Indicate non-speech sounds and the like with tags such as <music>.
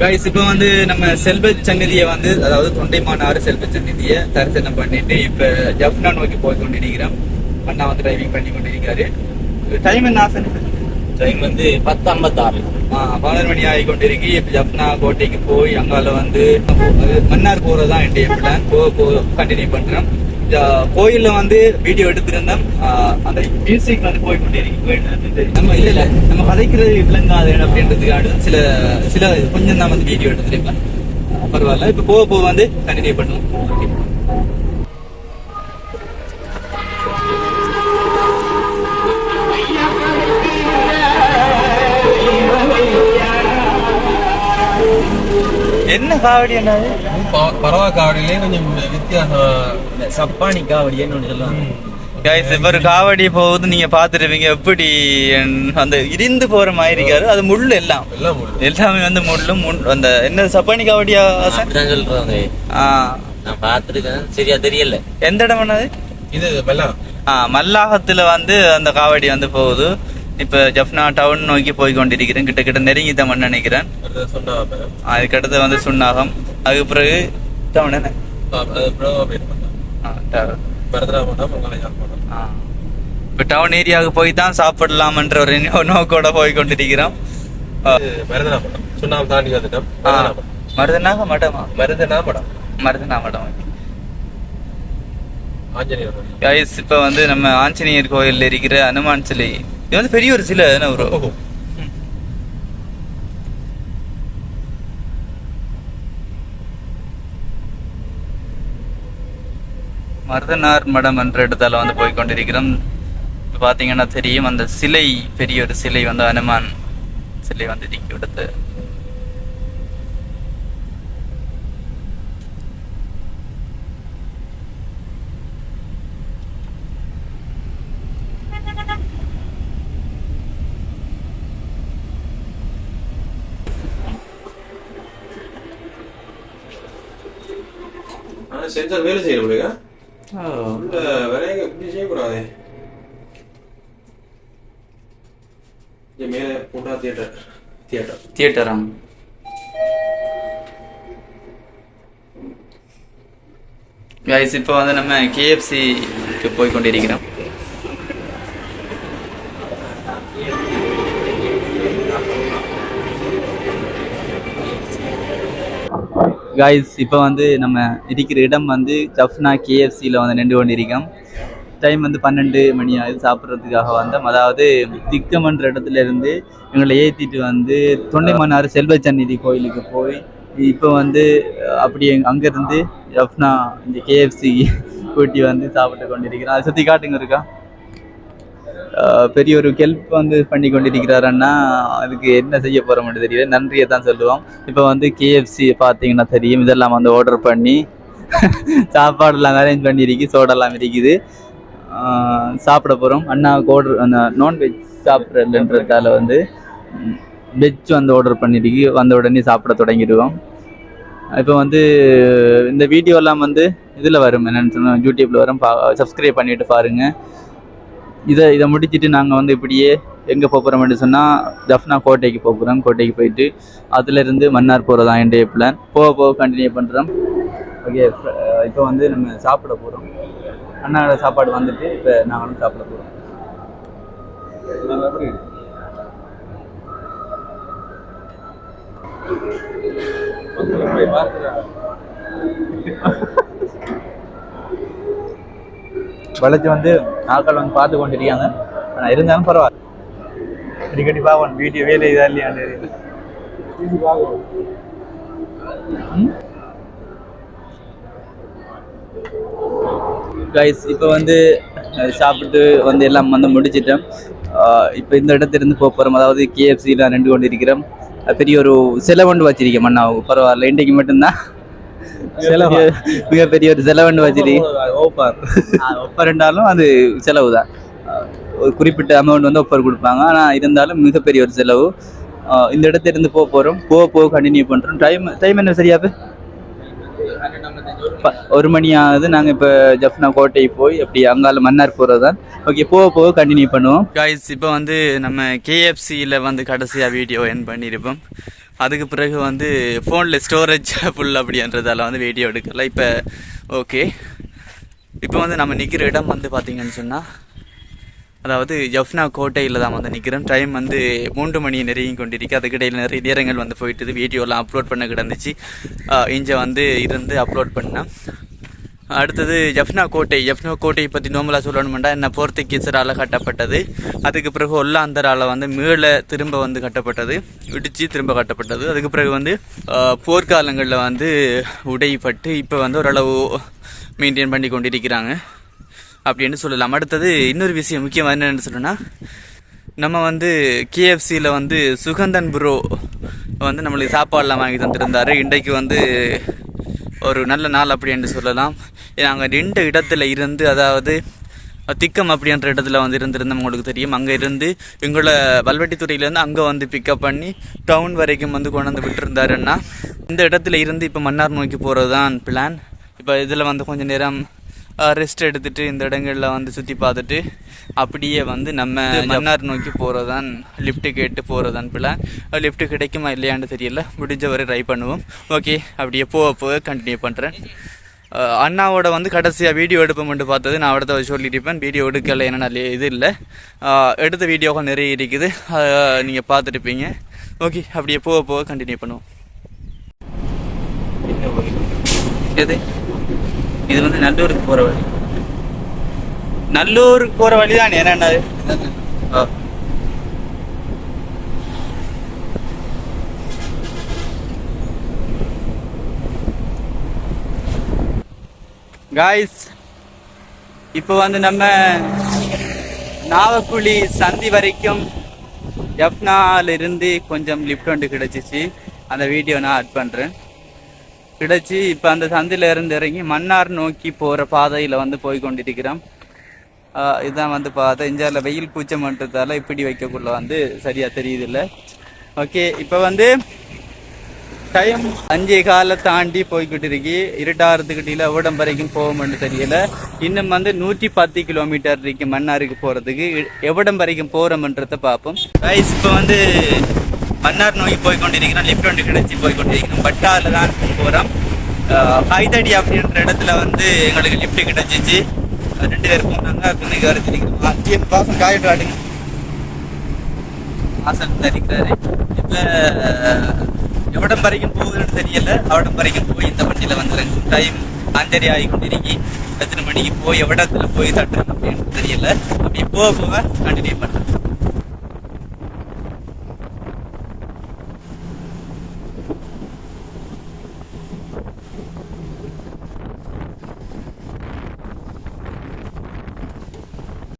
Guys இப்போ வந்து நம்ம செல்வ சந்நிதியை வந்து அதாவது தொண்டைமானாறு செல்வ சந்நிதியை தரிசனம் பண்ணிட்டு இப்ப ஜப்னா நோக்கி போய் கொண்டிருக்கிறோம். அண்ணா வந்து டிரைவிங் பண்ணி கொண்டிருக்காரு. டைம் என்ன ஆசை டைம் வந்து பத்து ஐம்பத்தாறு பதினொரு மணி ஆகி கொண்டிருக்கு. இப்ப ஜப்னா கோட்டைக்கு போய் அங்கால வந்து மன்னார் போறதுதான் என்னுடைய பிளான் போக போக கண்டினியூ பண்றோம். இந்த கோயில்ல வந்து வீடியோ எடுத்திருந்தோம். ஆஹ் அந்த மியூசிக் வந்து போய் கொண்டிருக்கு நம்ம இல்ல இல்ல. நம்ம கதைக்கிறது விளங்காது அப்படின்றதுக்காக சில சில கொஞ்சம் தான் வந்து வீடியோ எடுத்திருப்பேன். பரவாயில்ல. இப்ப போக போக வந்து கண்டினியூ பண்ணுவோம். ஓகே என்ன காவடி என்னது பரவா காவடியிலே கொஞ்சம் வித்தியாசம் சப்பானி காவடின்னு ஒன்று சொல்லுவாங்க. கைஸ் இப்ப ஒரு காவடி போகுது நீங்க பாத்துருப்பீங்க எப்படி அந்த இடிந்து போற மாதிரி இருக்காரு. அது முள்ளு எல்லாம். எல்லாம் வந்து முள்ளும் முள்- அந்த என்ன சப்பானி காவடியா சொல்றாங்க. ஆ, நான் பார்த்துருக்கேன் சரியா தெரியல. எந்த இடம் என்னது இது மெல்லாம் ஆ மல்லாகத்துல வந்து அந்த காவடி வந்து போகுது. இப்ப ஜப்னா டவுன் நோக்கி போய் கொண்டிருக்கிறேன் கிட்ட கிட்ட நெருங்கிட்டோம்னு நினைக்கிறேன் அது சொன்னாங்க அதுக்கடுத்து வந்து சுண்ணாகம். அதுக்கு பிறகு டவுன் என்ன. இப்ப டவுன் ஏரியாவுக்கு போய் தான் சாப்பிடலாம்ன்ற ஒரு நோக்கோட போய் கொண்டிருக்கிறோம் சுண்ணாம்பு தாண்டி வந்துட்டோம் மருதனாக மடமா. மருதனா படம் மருதனா மடம் கோயில். இப்ப வந்து நம்ம ஆஞ்சநேயர் கோயில்ல இருக்கிற அனுமான் சிலை இது வந்து பெரிய ஒரு சிலை என்ன ஒரு. மருதனார் மடம் என்ற இடத்தால வந்து போய் கொண்டிருக்கிறோம் இப்ப பாத்தீங்கன்னா தெரியும் அந்த சிலை பெரிய ஒரு சிலை வந்து அனுமான் சிலை வந்து இடிக்கி விடுத்து ஆனா சென்சார் வேலை செய்யற முடியுங்க உள்ள வரையங்க இப்படி செய்யக்கூடாது? மேல பூண்டா தியேட்டர் தியேட்டர் தியேட்டரா கைஸ் இப்போ வந்து நம்ம கேஎஃப்சிக்கு போய் கொண்டிருக்கிறோம். கைஸ் இப்போ வந்து நம்ம இருக்கிற இடம் வந்து ஜஃப்னா கேஎஃப்சியில் வந்து நின்று கொண்டிருக்கோம். டைம் வந்து பன்னெண்டு மணி ஆகுது சாப்பிட்றதுக்காக வந்தோம். அதாவது திக்கமன்ற இடத்துல இருந்து எங்களை ஏற்றிட்டு வந்து தொண்டைமன்னார் செல்வச்சந்நிதி கோயிலுக்கு போய் இப்போ வந்து அப்படி அங்கேருந்து ஜஃப்னா இந்த கேஎஃப்சி கூட்டி வந்து சாப்பிட்டு கொண்டிருக்கிறோம். அதை சுற்றி காட்டுங்க இருக்கா? பெரிய ஒரு ஹெல்ப் வந்து பண்ணி கொண்டிருக்கிறார் அண்ணா. அதுக்கு என்ன செய்ய போகிறோம்னு தெரியல. நன்றியை தான் சொல்லுவோம். இப்போ வந்து கேஎஃப்சி பார்த்தீங்கன்னா தெரியும். இதெல்லாம் வந்து ஆர்டர் பண்ணி <laughs> சாப்பாடுலாம் அரேஞ்ச் பண்ணியிருக்கு. சோடெல்லாம் இருக்குது. சாப்பிட போகிறோம் அண்ணாவுக்கு ஆர்டர் அந்த நான்வெஜ் சாப்பிட்றதுன்றதால வந்து வெஜ் வந்து ஆர்டர் பண்ணியிருக்கு. வந்த உடனே சாப்பிட தொடங்கிடுவோம். இப்போ வந்து இந்த வீடியோலாம் வந்து இதில் வரும். என்னென்னு சொன்னால் யூடியூப்பில் வரும். பா சப்ஸ்கிரைப் பண்ணிவிட்டு பாருங்கள் இதை இதை முடிச்சுட்டு நாங்கள் வந்து இப்படியே எங்கே போகிறோம்னு சொன்னால் ஜஃப்னா கோட்டைக்கு போகிறோம் கோட்டைக்கு போயிட்டு அதுலேருந்து மன்னார் போகிறதா என்னுடைய பிளான் போக போக கண்டினியூ பண்ணுறோம் ஓகே இப்போ வந்து நம்ம சாப்பிட போகிறோம் அண்ணாவோட சாப்பாடு வந்துட்டு இப்போ நாங்களும் சாப்பிட போகிறோம் வளைச்சு வந்து ஆட்கள் வந்து பார்த்து கொண்டிருக்காங்க. ஆனால் இருந்தாலும் பரவாயில்ல. அடிக்கடி பார்க்கணும் வீடியோ வேலை இதா இல்லையான்னு கைஸ் இப்போ வந்து சாப்பிட்டு வந்து எல்லாம் வந்து முடிச்சிட்டோம். இப்போ இந்த இடத்திலிருந்து போக போகிறோம் அதாவது கேஎஃப்சியில் ரெண்டு கொண்டு இருக்கிறோம் அஹ், பெரிய ஒரு செலவண்டு வச்சிருக்கேன். மண்ணாவுக்கு பரவாயில்ல. இன்றைக்கு மட்டும்தான். செலவா? மிகப்பெரிய ஒரு செலவண்டு வச்சிருக்கேன். ஓப்பார் ஒப்பர் இருந்தாலும் அது செலவு தான். ஒரு குறிப்பிட்ட அமௌண்ட் வந்து ஒப்பர் கொடுப்பாங்க. ஆனால் இருந்தாலும் மிகப்பெரிய ஒரு செலவு. இந்த இடத்துல இருந்து போக போகிறோம் போக போக கண்டினியூ பண்ணுறோம் டைம் டைம் என்ன சரியாப்பு ஒரு மணி ஆகுது. நாங்கள் இப்போ ஜப்னா கோட்டை போய் அப்படி அங்கால மன்னார் போகிறது தான் ஓகே போக போக கண்டினியூ பண்ணுவோம். கைஸ் இப்போ வந்து நம்ம கேஎஃப்சியில் வந்து கடைசியாக வீடியோ என் பண்ணியிருப்போம் அதுக்கு பிறகு வந்து ஃபோனில் ஸ்டோரேஜ் ஃபுல் அப்படின்றதால வந்து வீடியோ எடுக்கல. இப்போ ஓகே இப்போ வந்து நம்ம நிற்கிற இடம் வந்து பார்த்தீங்கன்னு சொன்னால் அதாவது ஜஃப்னா கோட்டையில் தான் வந்து நிற்கிறோம் டைம் வந்து மூன்று மணி நெருங்கி கொண்டிருக்கு. அதுக்கிடையில் நிறைய நேரங்கள் வந்து போயிட்டு வீடியோலாம் அப்லோட் பண்ண கிடந்துச்சு. இங்கே வந்து இருந்து அப்லோட் பண்ணேன் அடுத்தது ஜஃப்னா கோட்டை. ஜஃப்னா கோட்டையை பற்றி நோம்பலாக சொல்லணுமெண்டா என்ன போர்த்துகீசரால் கட்டப்பட்டது. அதுக்கு பிறகு ஒல்லாந்தரால் வந்து மீள திரும்ப வந்து கட்டப்பட்டது. இடித்து திரும்ப கட்டப்பட்டது. அதுக்கு பிறகு வந்து போர்க்காலங்களில் வந்து உடைப்பட்டு இப்போ வந்து ஓரளவு மெயின்டைன் பண்ணி கொண்டிருக்கிறாங்க அப்படின்னு சொல்லலாம். அடுத்தது இன்னொரு விஷயம் முக்கியமாக என்னென்னு சொல்லணும்னா நம்ம வந்து கேஎஃப்சியில் வந்து சுகந்தன் ப்ரோ வந்து நம்மளுக்கு சாப்பாடெலாம் வாங்கி தந்திருந்தார். இன்றைக்கு வந்து ஒரு நல்ல நாள் அப்படின்னு சொல்லலாம். நாங்கள் ரெண்டு இடத்துல இருந்து அதாவது திக்கம் அப்படின்ற இடத்துல வந்து இருந்திருந்தோம் உங்களுக்கு தெரியும். அங்கே இருந்து எங்களோட வல்வெட்டித்துறையிலேருந்து அங்கே வந்து பிக்கப் பண்ணி டவுன் வரைக்கும் வந்து கொண்டு வந்து விட்டுருந்தாருன்னா இந்த இடத்துல இருந்து இப்போ மன்னார் நோக்கி போகிறது தான் பிளான் இப்போ இதில் வந்து கொஞ்சம் நேரம் ரெஸ்ட் எடுத்துட்டு இந்த இடங்களில் வந்து சுற்றி பார்த்துட்டு அப்படியே வந்து நம்ம மன்னார் நோக்கி போகிறதான் லிஃப்ட்டு கேட்டு போகிறதான் பிளான் லிஃப்ட்டு கிடைக்குமா இல்லையான்னு தெரியல. முடிஞ்ச வரை ட்ரை பண்ணுவோம். ஓகே அப்படியே போக போக கண்டினியூ பண்ணுறேன் அண்ணாவோட வந்து கடைசியாக வீடியோ எடுப்போம்னு பார்த்தது. நான் அடுத்த சொல்லியிருப்பேன் வீடியோ எடுக்கலை நல்ல இது இல்லை. எடுத்த வீடியோக்கள் நிறைய இருக்குது. நீங்கள் பார்த்துருப்பீங்க. ஓகே அப்படியே போக போக கண்டினியூ பண்ணுவோம். எது? இது வந்து நல்லூருக்கு போற வழி. நல்லூருக்கு போற வழி தான் என்னென்ன காய்ஸ் இப்போ வந்து நம்ம நாவக்குழி சந்தி வரைக்கும் ஜப்னால இருந்து கொஞ்சம் லிஃப்ட் வந்து கிடைச்சிச்சு. அந்த வீடியோ நான் ஆட் பண்றேன். கிடைச்சி இப்போ அந்த சந்தில இருந்து இறங்கி மன்னார் நோக்கி போகிற பாதையில் வந்து போய் கொண்டிருக்கிறோம் இதுதான் வந்து பாதை இஞ்சால வெயில் பூச்சம் பண்ணுறதால இப்படி வைக்கக்குள்ள வந்து சரியாக தெரியுதில்ல. ஓகே இப்போ வந்து டைம் அஞ்சே காலை தாண்டி போய்கிட்டு இருக்கு இருட்டாகிறதுக்கிட்ட எவ்வளோ வரைக்கும் போகும்னு தெரியல. இன்னும் வந்து நூற்றி பத்து கிலோமீட்டர் இருக்கு மன்னாருக்கு போகிறதுக்கு எவ்வளோ வரைக்கும் போகிறோம்ன்றத பார்ப்போம். ப்ரைஸ் இப்போ வந்து மன்னார் நோக்கி போய் கொண்டிருக்கிறோம் லிஃப்ட் ஒன்று கிடைச்சி போய் கொண்டிருக்கிறோம் பட்டாரில் தான் போகிறோம் கைதடி அப்படின்ற இடத்துல வந்து எங்களுக்கு லிஃப்ட் கிடைச்சிச்சு. ரெண்டு பேர் போனாங்க பின்னுக்கு வரைச்சிருக்கிறோம். அஞ்சு பாசம் காயிட்டு ஆடுங்க ஆசல் தான் இப்போ இப்ப எவ்வளவு வரைக்கும் போகுதுன்னு தெரியல. அவ்வளவு வரைக்கும் போய் இந்த வண்டியில் வந்துடுறேன் டைம் அஞ்சரை ஆகி கொண்டிருக்கி எத்தனை மணிக்கு போய் எவ்வளத்துல போய் தட்டுறேன் அப்படின்னு தெரியல. அப்படி போக போக கண்டினியூ பண்ணுறேன்